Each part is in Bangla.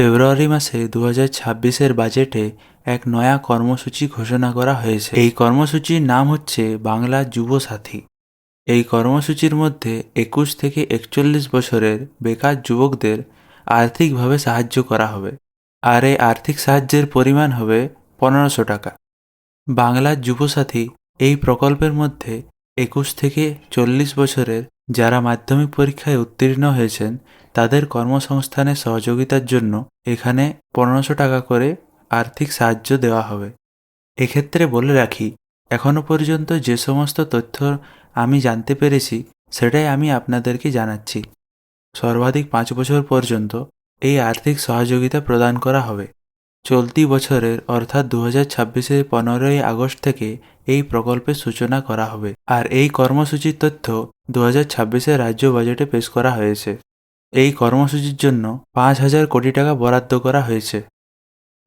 ফেব্রুয়ারি মাসে দু হাজার বাজেটে এক নয়া কর্মসূচি ঘোষণা করা হয়েছে। এই কর্মসূচির নাম হচ্ছে বাংলা যুব সাথী এই কর্মসূচির মধ্যে একুশ থেকে একচল্লিশ বছরের বেকার যুবকদের আর্থিকভাবে সাহায্য করা হবে। আর এই আর্থিক সাহায্যের পরিমাণ হবে পনেরোশো টাকা। বাংলা যুবসাথী এই প্রকল্পের মধ্যে একুশ থেকে চল্লিশ বছরের যারা মাধ্যমিক পরীক্ষায় উত্তীর্ণ হয়েছেন, তাদের কর্মসংস্থানের সহযোগিতার জন্য এখানে পনেরোশো টাকা করে আর্থিক সাহায্য দেওয়া হবে। এক্ষেত্রে বলে রাখি এখনও পর্যন্ত যে সমস্ত তথ্য আমি জানতে পেরেছি, সেটাই আমি আপনাদেরকে জানাচ্ছি। সর্বাধিক পাঁচ বছর পর্যন্ত এই আর্থিক সহযোগিতা প্রদান করা হবে। চলতি বছরের, অর্থাৎ দু হাজার ছাব্বিশের পনেরোই আগস্ট থেকে এই প্রকল্পের সূচনা করা হবে। আর এই কর্মসূচির তথ্য দু হাজার ছাব্বিশের রাজ্য বাজেটে পেশ করা হয়েছে। এই কর্মসূচির জন্য পাঁচ হাজার কোটি টাকা বরাদ্দ করা হয়েছে।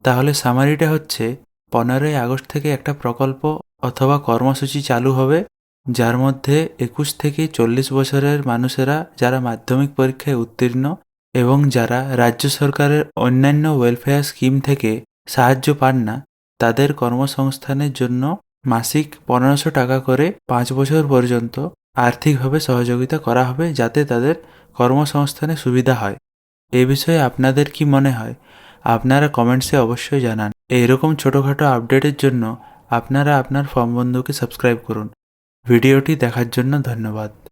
তাহলে সামারিটা হচ্ছে, পনেরোই আগস্ট থেকে একটা প্রকল্প অথবা কর্মসূচি চালু হবে, যার মধ্যে একুশ থেকে চল্লিশ বছরের মানুষেরা, যারা মাধ্যমিক পরীক্ষায় উত্তীর্ণ এবং যারা রাজ্য সরকারের অন্যান্য ওয়েলফেয়ার স্কিম থেকে সাহায্য পান না, তাদের কর্মসংস্থানের জন্য মাসিক পনেরোশো টাকা করে পাঁচ বছর পর্যন্ত আর্থিকভাবে সহযোগিতা করা হবে যাতে তাদের কর্মসংস্থানে সুবিধা হয়। এ বিষয়ে আপনাদের কি মনে হয়? আপনারা কমেন্টসে অবশ্যই জানান। এইরকম ছোটোখাটো আপডেটের জন্য আপনারা আপনার ফর্ম বন্ধুকে সাবস্ক্রাইব করুন। ভিডিওটি দেখার জন্য ধন্যবাদ।